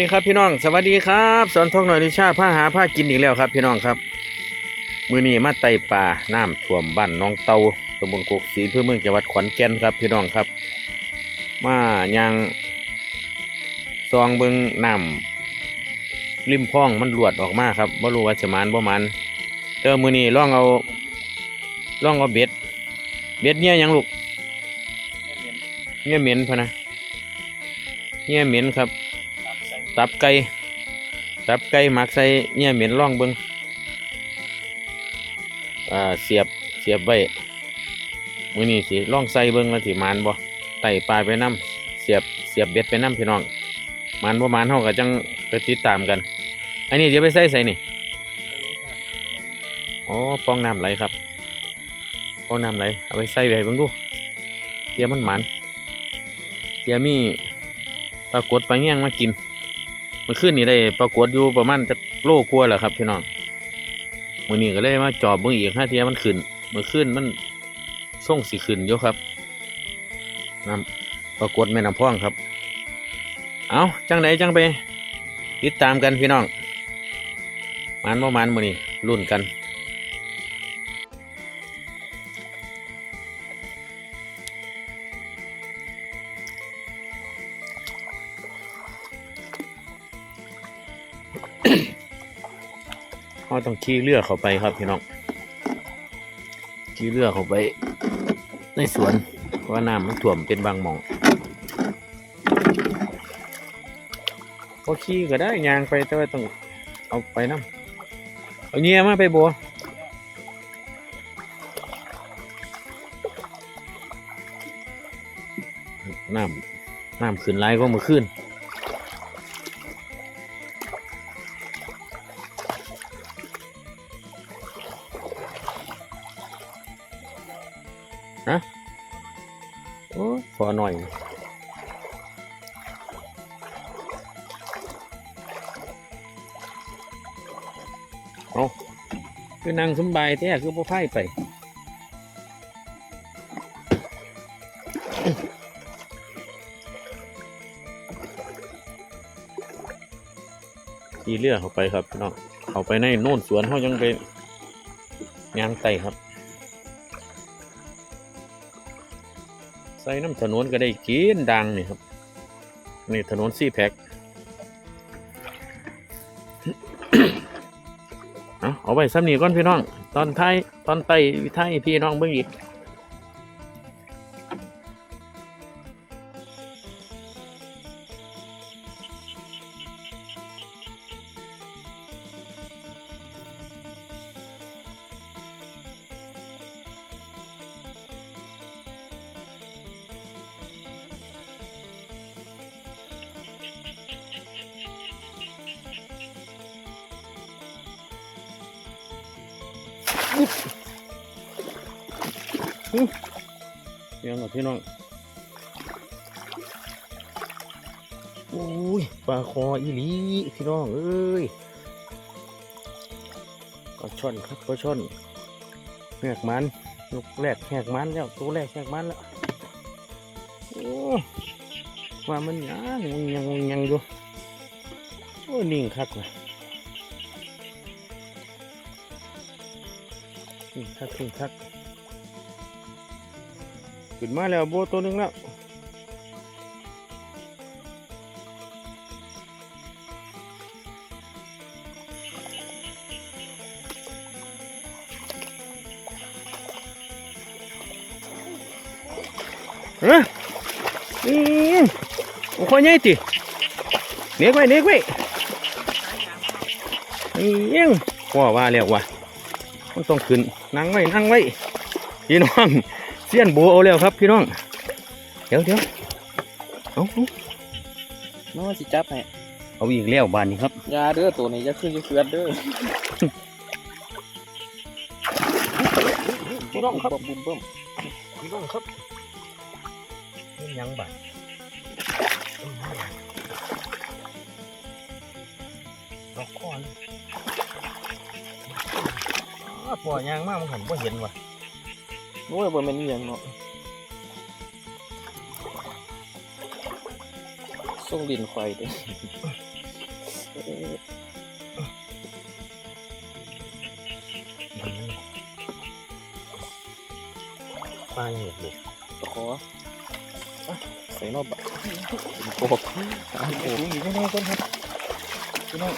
สวัสดีครับพี่น้อง สวัสดีครับสอนทองหน่อยดิชาผ้าหาผ้ากินอีกแล้วครับ พี่น้องครับ มือนี้มาไต่ป่าน้ำท่วมบ้านหน้องเตาตำบลกกศรีเพื่อเมืองจังหวัดขอนแก่นครับ พี่น้องครับ มายังซองเบิงน้ำริมพ้องมันหลวดออกมาครับบ่รู้ว่าจะมันบ่มันเจอมือนี้ล่องเอาล่องเอาเบ็ด เบ็ดเนี่ยยังลูกเนี่ยเหม็นพะนะเนี่ยเหม็นครับ ตับไก่ตับไก่หมักใส่เนี่ยเหม็นล่องเบิงอ่าเสียบเสียบไว้มือนี้สิล่องใส่เบิงแล้วสิมันบ่ไต่ปลายไปน้ำเสียบเสียบเบ็ดไปน้ำพี่น้องมันประมาณเท่ากับจังไปติดตามกัน อันนี้เดี๋ยวไปใส่ใส่นี่อ๋อปองน้ำไหลครับปองน้ำไหลเอาไปใส่ไปเบิ่งดูเดี๋ยวมันหมันเดี๋ยวมีปรากฏปเงี้ยงมากิน มันขึ้นนี่ได้ปรากฏอยู่ประมาณจะโลกลัวแหละครับพี่น้องมือนี้ก็เลยมาจอบเบิ่งอีกห้าเทียมันขึ้นเมื่อขึ้นมันส่งสีขึ้นเยอะครับน้ำปรากฏแม่น้ำพ่องครับ เอาจังไหนจังไปติดตามกันพี่น้องมันบ่มันมือนี่รุ่นกัน เราต้องขี่เรือเข้าไปครับพี่น้องขี่เรือเข้าไป ในสวนเพราะน้ำมันท่วมเป็นบางหม่องพอขี่ก็ได้ยางไปแต่ว่าต้องเอาไปน้ำเอาเงียมาไปบัวน้ำน้ำขึ้นไรก็มาขึ้น เอาคือนั่งสบายแท้คือพ่อไพ่ไปขี่เรือเข้าไปครับพี่น้องเข้าไปในโน่นสวนเขายังไปยางไต่ครับ ใส่น้ำถนนก็ได้กินดังนี่ครับ นี่ถนนซี่แพ็ก เอาเอาไปซ้ำนี้ก่อนพี่น้อง ตอนท้ายตอนไต่ท้ายพี่น้องเบิ่งอีก ยวหน่อพี่น้องโอ้ยปลาคออีหลีพี่น้องเอ้ยปลาช่อนครับปลาช่อนแหกมันนกแรกแหกมันแล้วตัวแรกแหกมันแล้วโอ้ว่ามันยังยังยังอยู่โอ้นิ่งคักว่ะนิ่ คักนิ่งคักขึ้นมาแล้วโบตัวหนึ่งแล้วเฮ้ยอืมโอ้ยใหญ่ติเนียกไว้เนียกไว้อืมว่าว่าแล้วว่ะมันต้องขึ้น นั่งไว้นั่งไว้พี่น้องเสี้ยนโบเอาแล้วครับพี่น้อง เดี๋ยวเดี๋ยวเอาเอาน้องสิจับให้เอาอีกแล้วบานนี้ครับยาเด้อตัวนี้จะขึ้นจะเฟือดเด้อพี่น้องครับบุ้มบุ้มบุ้มพี่น้องครับนี่ยังบานดอกก้อน อ้าปล่อยยางมากมันหันบ่เห็นว่ะโอ้ยบ่แม่นอีหยังเนาะส่งดินควายเด้อเออปลาอย่างเด็กตะขออะใส่นอกบะโกบอะโกบดูอยู่ข้างนอกก่อนครับพี่น้อง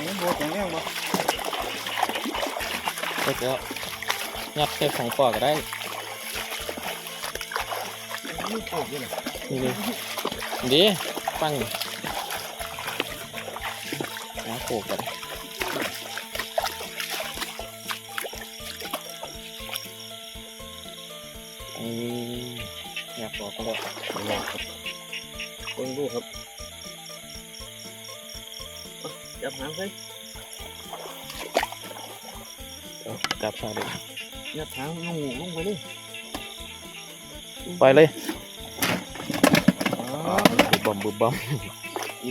ตอนนี้โบแข็งแรงบ่ก็จะยัดใส่ของปอกก็ได้นี่โกบอยู่เลยนี่เลยดีฟังหาโขกกันอืมอยากบอกก็ได้ไม่ยากครับเบิ่งดูครับ อะจับหางใส่เอากลับชาเลยยัดหางลงลงไปเลยไปเลยอ๋อบุบบอมบุบบอมพี่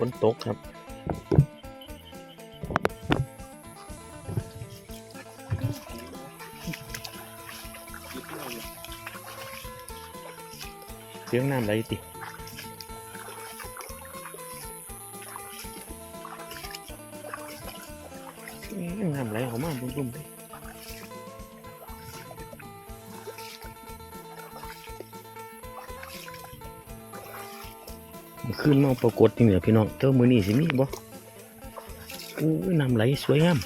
น้องบ้านเป็นยังไงโอ้ยงสองตัวแล้วไปไปรุ่นตัวครับเรื่องฝนตกฝนตกครับเสียงน้ำไหลติ ขึ้นมาปรากฏนี่เหนือพี่น้องเจ้ามือนี่สิมีบ่อู้น้ำไหลสวยงาม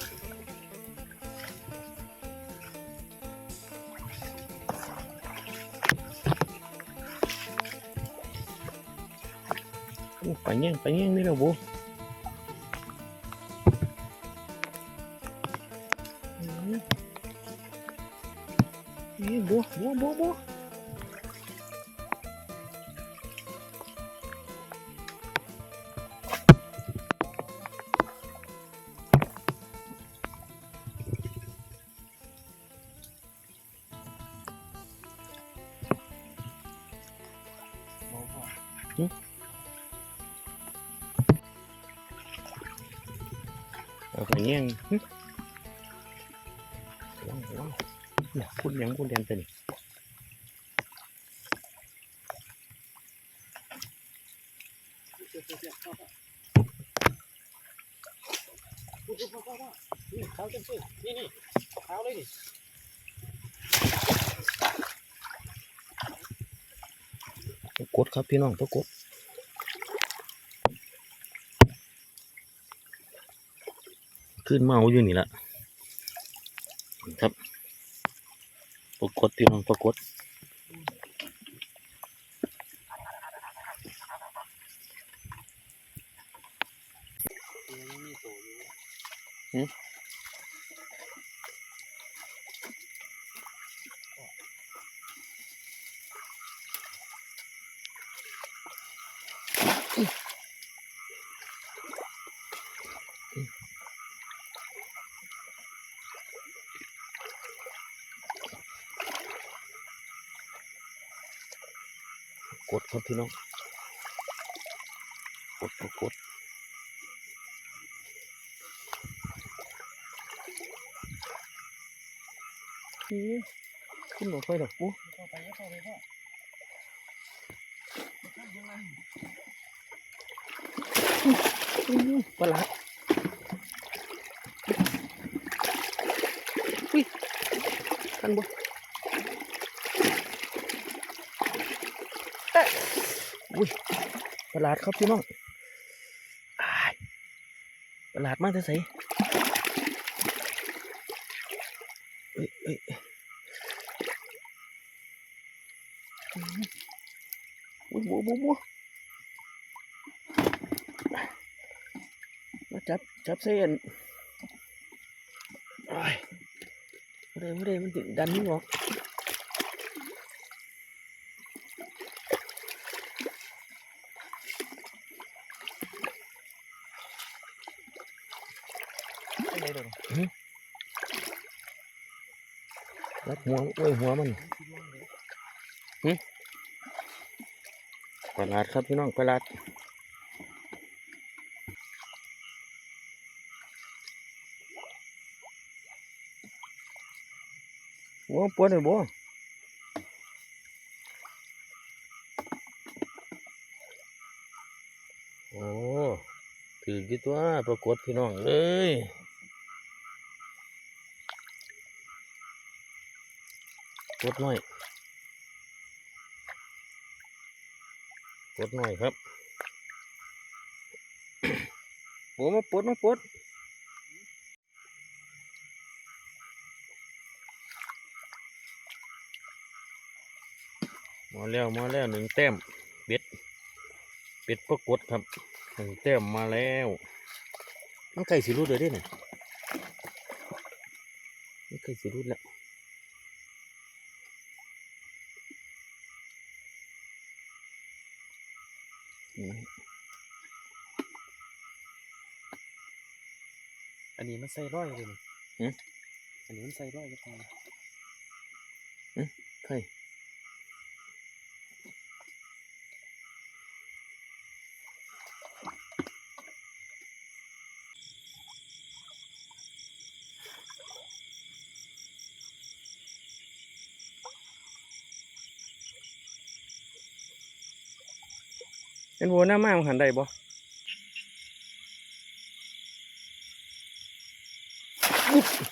อู้ไปแย่งไปแย่งนี่เราบ่ ว้าวว้าวเนี่ยพูดยังพูดเรียนเป็นเขาจะซื้อนี่นี่เขาเลยดิกดครับพี่น้องต้องกด ขึ้นเมาอยู่นี่แหละครับปรากฏพี่น้องปรากฏหืม ดครับพี่น้องกดกดกดขึ้นมาค่อยดอกปุ๊อื้อประหลาอุ้ยทันบ่ อุ้ยประหลาดครับพี่น้องประหลาดมากจะใส่เอ้ยเอ้ยอื้ออุ้ยบัวบัวบัวมาจับจับเส้นอ้ไม่ได้ไม่ได้มันติดดันนี่หรอก เป็นไรเด้อ รัด หัวโอ้หัวมันประหลาดครับพี่น้องประหลาดโอ้ปวดเลยบ่โอ้ถือกี่ตัวปรากฏพี่น้องเอ้ย กดหน่อยกดหน่อยครับโอ้มาปดมาปดมาแล้วมาแล้วหนึ่งแต้มเบ็ดเบ็ดก็กดครับหนึ่งแต้มมาแล้วมันไก่สิรุดเลยเด้เนี่ยมันไก่สิรุดแล้ว นนี้มันใส่ร้อยเลยนี่หืมอันนี้มันใส่ร้อยก็พอนะใช่เป็นวัวหน้ามาของหันได้บ่อุ๊บหึ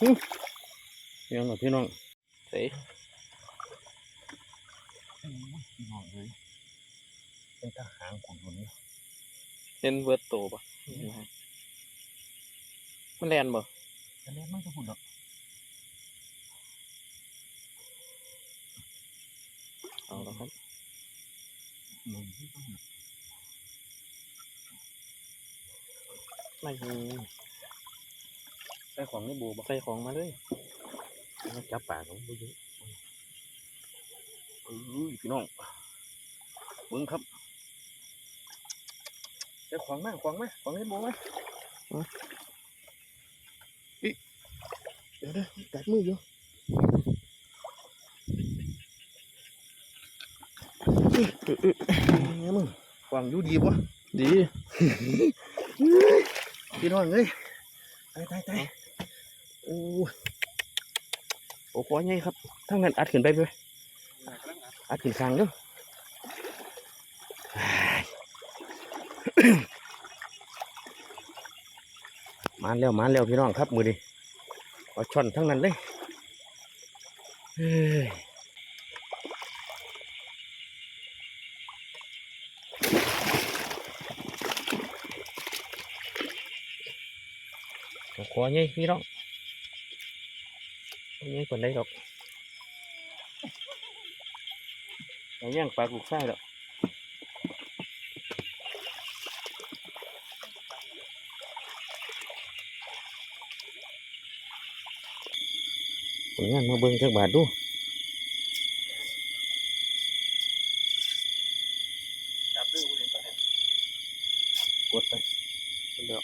ยังเหรอพี่น้องเฮ้ยพี่น้องเลยเป็นทหารขุนหนุนเนาะเห็นเบิร์ตโตปะมันแลนบ่จะแลนมันจะหุ่นหรอกเอาแล้วครับหมุนที่ต้อง ไม่มี ใส่ของในโบบ่ใส่ของมาเลยมาจับปากของผู้หญิงเอ้ยพี่น้องเบิ้งครับใส่ของมาของมาของเล่นโบมาเอาอิเดี๋ยวเดี๋ยวกัดมืออยู่เอ้ยเอ้ยเอ้ยไงมึงวางอยู่ดีปะดีพี่น้องเอ้ยตายตายตาย โอ้ยโอ้ขอไงครับทั้งนั้นอัดขึ้นไปไปอัดขึ้นคางเด้ออ้ายมาแล้วมาแล้วพี่น้องครับ มือดิเอาช่อนทั้งนั้นเลยเฮ้ยเอาขอไงพี่น้อง ขอไงคนได้หรอกเอาย่างปลาลูกไส้หรอกผลงานมาเบิ่งจักบาทดู จับด้วยกูเห็นปะเนี่ย กดไป เป็นเดียว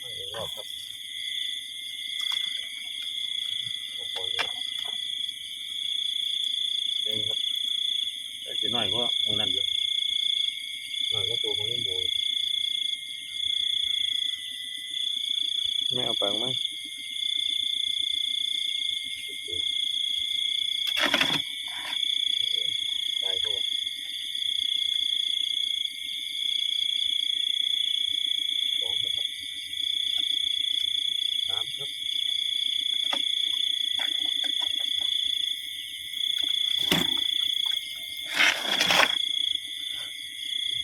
ไม่อีกรอบครับโอ้โหเนี่ยเองครับได้สิน้อยก็มือนั่นอยู่น้อยก็ตัวของเล่นโบย ไม่เอาปากไหม ตายตัวสองนะครับสามครับ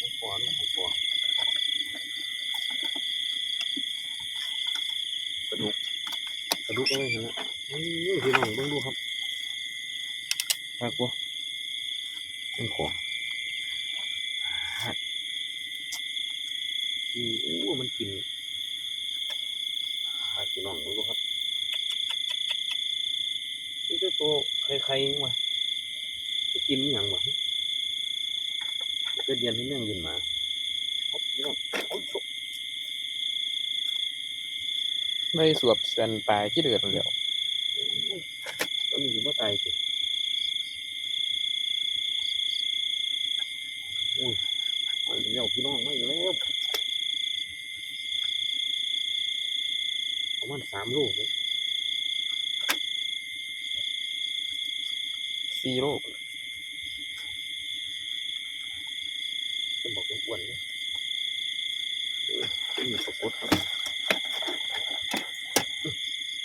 ลูกปอลูกปอกระดูกกระดูกอะไรเห็นละนี่พี่น้องเบิ่งดูครับปากบัว เป็นของอืมโอ้มันกินหาพี่น้องดูครับ นี่ตัวตัวใครๆวะจะกินอหย่างวะ เป็ดเดียนที่เมืองยินมาโอ้ยพี่น้องโอ้ยโชค ไม่สวบเสียนปลายที่เดือดแล้วมันอยู่ว่าตายสิอุ้ยไม่เลี้ยวพี่น้องไม่เลี้ยวประมาณสามลูกเลย ซีโร่ จะบอกว่าอ้วนเลยเออนี่ปรากฏครับ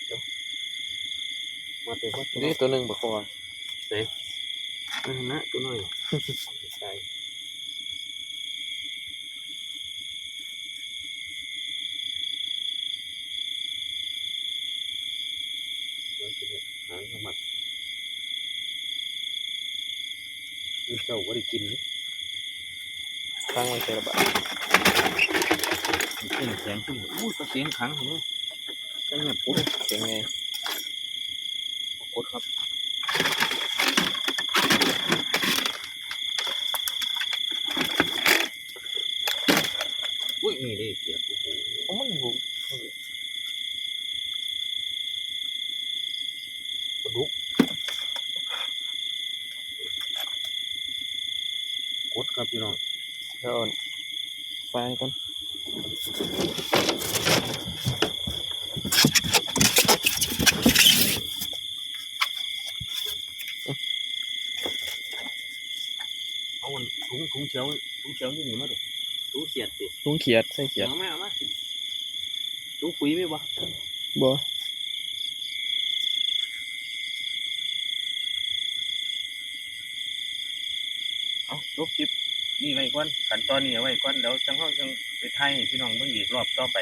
เดี๋ยวมาเต็มว่า นี่ตัวหนึ่งบคอ นั่นนะตัวน้อยใช่เดี๋ยวจะหาเข้ามา นี่เจ้าก็ได้กินนี่ตั้งไว้เจอระบาดเส้นแข็งขึ้นอู้ตะเสียงขังเห็นไหมจังเงียบปุ๊บเสียงไงกดครับอุ้ยนี่ได้เสียบโอ้โห โอ้ยผม กระดุกกดครับพี่น้อง เดี๋ยวเอาไฟก่อน เอามันถุงถุงเชียวถุงเชียวนี่หนีมาดิถุงเสียดสิ ลุงเขียดใส่เขียด เอามาเอามา ถุงปุ๋ยไหมวะบ่เอาลบคลิปนี่ไว้ก่อนขั้นตอนนี้เอาไว้ก่อนเดี๋ยวจังเขาจังไปไทยให้พี่น้องเบิ่งอีกรอบต่อไป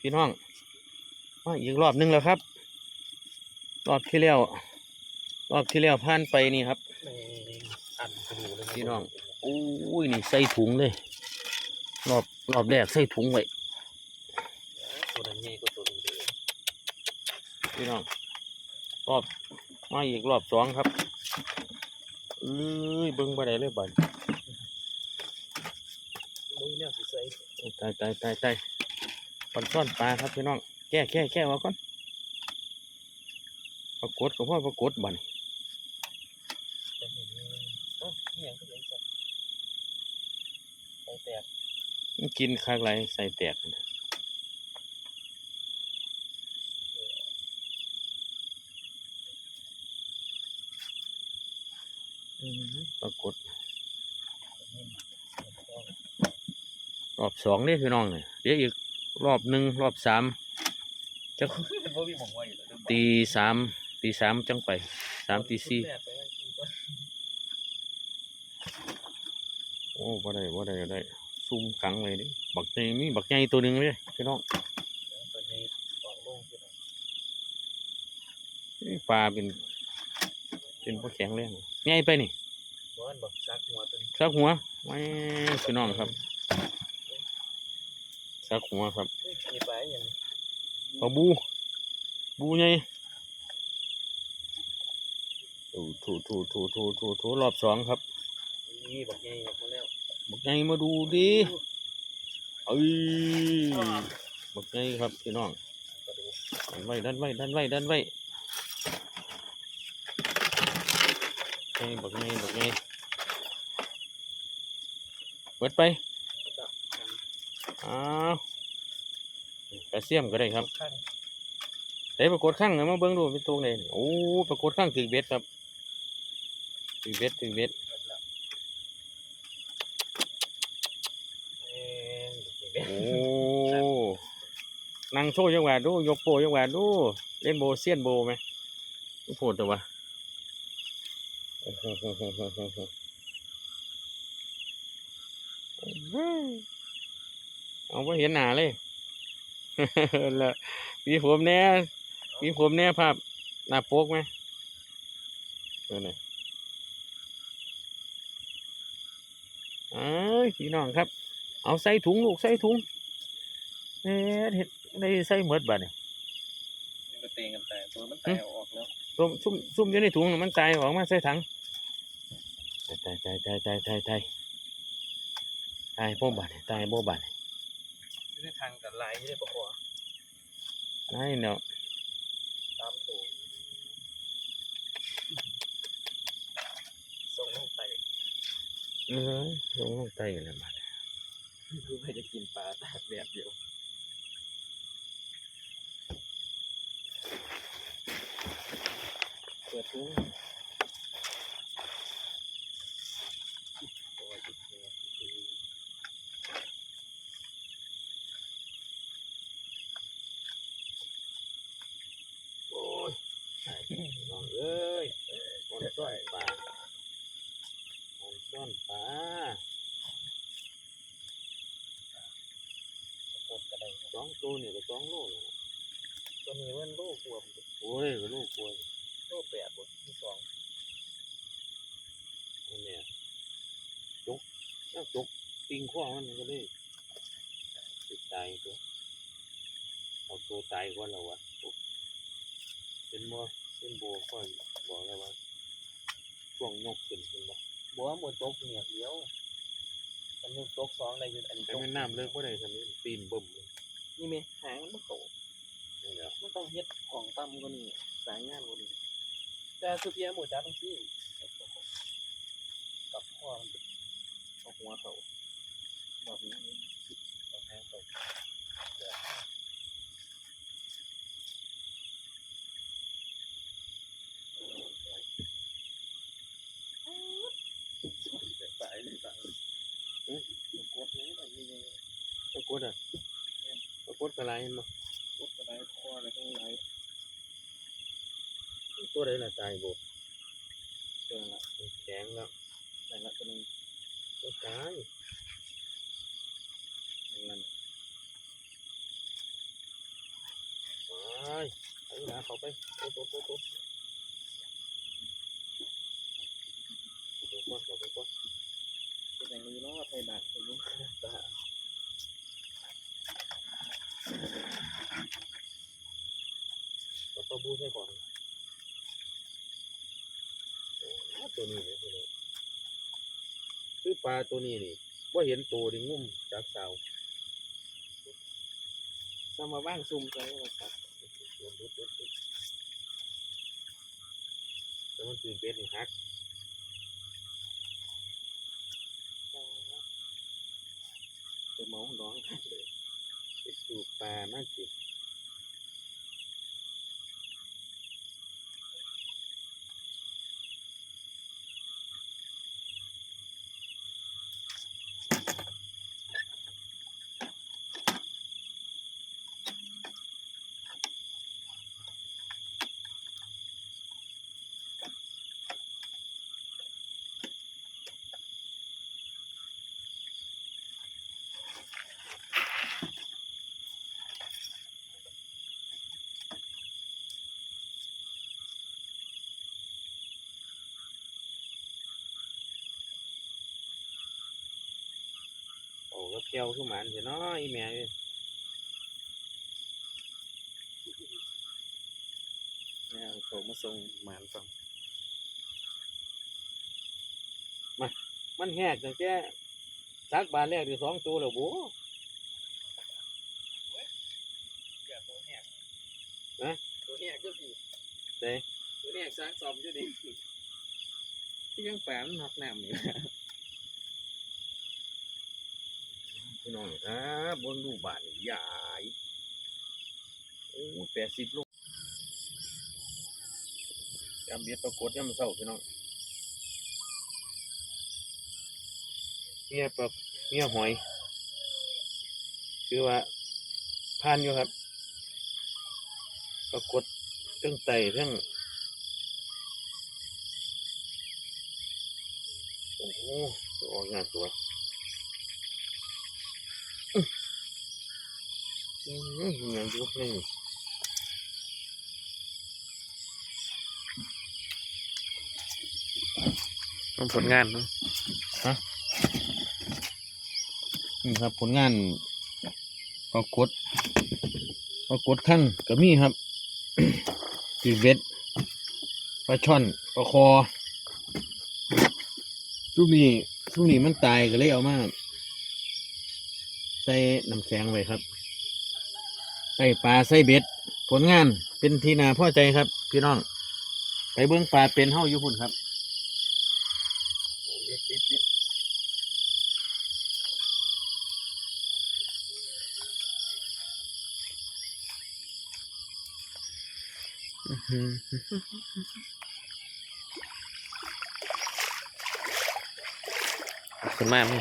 พี่น้องมาอีกรอบหนึงแล้วครับ รอบที่แล้ว รอบที่แล้วผ่านไปนี่ครับ อันไปอยู่เลย พี่น้องโอ้ยนี่ใส่ถุงเลยรอบรอบแรกใส่ถุงไว้ตัวนั้นใหญ่กว่าตัวนี้พี่น้องรอบมาอีกรอบสองครับเอ้ยเบิ่งบ่ได้เลยบัดมุ้ยเนี่ยสิใส่ตายตายตายตายปอนซ่อนปลาครับพี่น้องแก้แก้แก้ว่าก่อนปรากฏก็พ่อปรากฏบัดน จะเห็น เอ้าอหย่างก็เลยสัตว์ใส่แตกมันกินคากไรใส่แตกอืมปรากฏรอบสองนี่พี่น้องเนี่ยเดี๋ยวอีกรอบหนึ่งรอบสามจะมันบ่มีหม่องไว้เหรอตีสามตีสามจังไปสามตีสี่ แรกไปไว้กินก่อน โอ้ บ่ได้บ่ได้บ่ได้ซุ่มขังเลยนี่บักใหญ่มีบักใหญ่ตัวหนึ่งเลยพี่น้องเดี๋ยวตัวนี้ปอกลงขึ้นมานี่ปลาเป็น เป็นพวกแข็งแรงใหญ่ไปนี่บ้านบอกซักหัวตัวนี้ซักหัวไว้พี่น้องครับซักหัวครับเฮ้ยอันนี้ปลาอหย่างปลาบู บูใหญ่ถูถูถูถูถูถูถูรอบสองครับนี่บอกใหญ่ออกมาแล้ว บักใหญ่มาดูดิเอ้ยบักใหญ่ครับพี่น้องดันไว้ดันไว้ดันไว้ดันไว้ไงบักไงบักไงเปิดไปอ้าวกระเสียมก็ได้ครับเดี๋ปรากฏข้างหน่อยมาเบิ้งดูเป็นตัวไหนโอ้ปรากฏข้างถือเบ็ดครับถือเบ็ดถือเบ็ด เอ้ยเด็ก โอ้นั่ งโชว์จังแหวะดูยกโปจังแหวะดูเล่นโบเซียนโบไหมดูโผล่ตัววะโอ้โหโหโหโหโหโหเอาไปเห็นหนาเลยแล้วมีผมแน่มีผมแน่ภาพหน้าโป๊กไหมเออไหนเอ้ยพี่น้องครับ เอาใส่ถุงลูกใส่ถุงเอ๊ะเห็ด ได้ใส่หมดบ่เนี่ยมันก็เตงกันแต่ตัวมันแตกออกแล้วซุ่มซุ่มซุ่มอยู่ในถุงน่ะมันตายออกมาใส่ถังตายตายตายตายตายตายตายโบบาดตายโบบาดอยู่ในทางกันลายที่ได้บอกว่าตายเนาะตามตัวส่งลงไปเออลงลงใต้กันแล้วบาดคือไม่จะกินปลาตากแบบเดียว เปิดถุงโอ้ยเปิดถุง โอ้ยน้องเอ้ยมันซ่อนปลามันซ่อนปลา กดกระได สองตัวนี่ก็สองโลนะ ตัวนี้มันโลกวม โอ้ยก็ลูกกล้วย โลแปดบทที่สอง อันเนี่ยจุกแล้วจุก ปิงข้อมันก็เลยติดตายตัวเอาตัวตายก่อนแล้ววะจุกเป็นบ่เป็นโบค่อยบอกแล้วว่าช่วงยกขึ้นเป็นบ่บัวหมดตกเหนียกเดียวมันยังตกสองได้อยู่อันนี้แต่ตกแม่น้ำเลิกบ่ได้ทำนี้ปีนบึ้มเลยนี่ไหมหางมันบ่โตนี่แหละมันต้องเฮ็ดของต่ำกว่านี้สายงานกว่านี้แต่สุเพียหมดจ้าต้องซี่กับพ่อมันเอาหัวเขา บอกนี้เอาหางเขาเดี๋ยวสายเลยสายเอ๊ะกดนี้อะไรนี่ปรากฏอะปรากฏกระไรมันบ่กดอะไรพ่ออะไรทั้งหลายตัวใดล่ะตายบ่เจอละแข็งแล้วแต่ละตัวนึงตัวตาย เงินไปไปหาเขาไปโอ้โหโอ้โหโอ้โหเดี๋ยวก่อนเดี๋ยวก่อนเป็นอย่างนี้เนาะไทยบาทไปยุ่งเราก็บูใช่ก่อนโอ้ตัวนี้เนี่ยพี่น้องคือปลาตัวนี้นี่ว่าเห็นตัวดิงุ่มจากเสา สมาบ้างซุ่มใจว่าครับแล้วมันคือเป็ดนี่ฮักไปเมาน้องเลยเป็ดสูบปลามากจิโอ้ก็เพียวขึ้นมาเสียน้อยแม่เอ้ยเนี่ยเขามาส่งหมานฟังมันแหกตั้งแต่ซักบานแรกที่สองตัวแล้วโบอย่าตัวแหกนะตัวแหกก็สิเด้ตัวแหกสร้างซอมอยู่ดิที่ยังแปมนหักน้ำนี่ พี่น้องครับบนลูบานใหญ่โอ้แปดสิบลูกจำเบียดปรากฏยังมันเศร้าพี่น้องเนี่ยปลาเนี่ยหอยคือว่าผ่านอยู่ครับ ปรากฏเรื่องไตเรื่องโอ้โหออกงานตัว อืมยังยู่นี่ผลงานนะฮะนี่ครับผลงานปรากฏปรากฏขั้นก็มีครับตีเวทปลาช่อนปลาคอช่วงนี้ช่วงนี้มันตายก็เลยเอามา ใส่น้ำแข็งไว้ครับ ใส่ปลาใส่เบ็ด ผลงานเป็นทีนาพ่อใจครับ พี่น้อง ไปเบื้องปลาเป็นเฮ้าอยู่พุ่นครับอือหือขึ้นมาไหม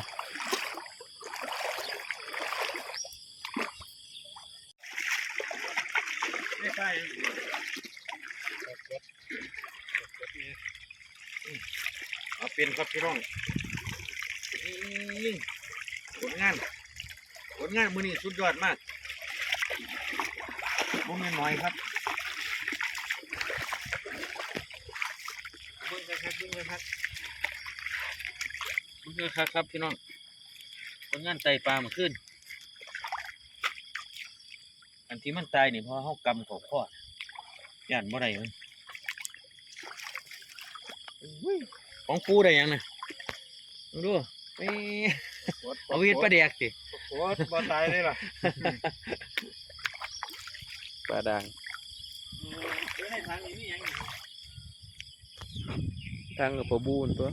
เป็นครับพี่น้องนี่ผลงานผลงานมือนี้สุดยอดมากโมเมนน้อยครับบิ้งกันครับบิ้งกันครับเบิ้งกันครับครับพี่น้องผลงานไตปลามาขึ้น อันที่มันตายนี่เพราะเขากำกับข้อย่านบ่ได้มัน ของปูได้ยังนะมึงดูเอ้ยเอาเวียดปลาแดกสิโคตรบ่ตายเลยล่ะปลาดังเดี๋ยวในทางนี้มีหยังอยู่ทางกับปลาบูนตัว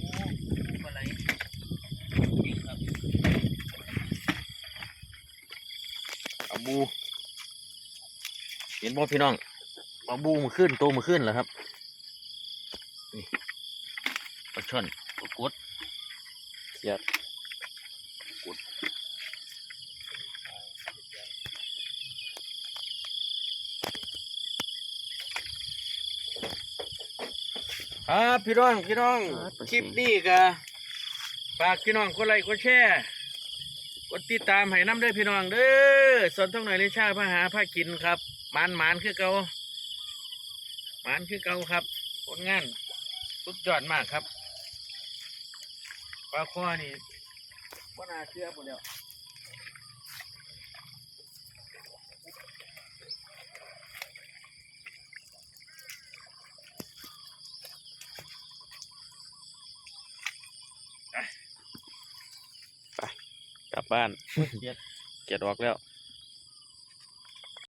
โอ้ปลาไหลนี่ครับปลาบู เห็นบ่พี่น้องปลาบูมาขึ้นโตมาขึ้นแล้วครับนี่ปลา ช่อนปลากดเขียดครับพี่น้องพี่น้องคลิปนี้ก็ฝากพี่น้องกดไลค์กดแชร์กดติดตามให้น้ำเด้อพี่น้องเด้อส่วนท้องหน่อยในชาพาหาพากินครับหมานหมานคือเก่าหมานคือเก่าครับผลงานสุดยอดมากครับ ปลาข้อนี่ว่าน่าเชื่อหมดแล้วกลับบ้านเขียดเขียดออกแล้ว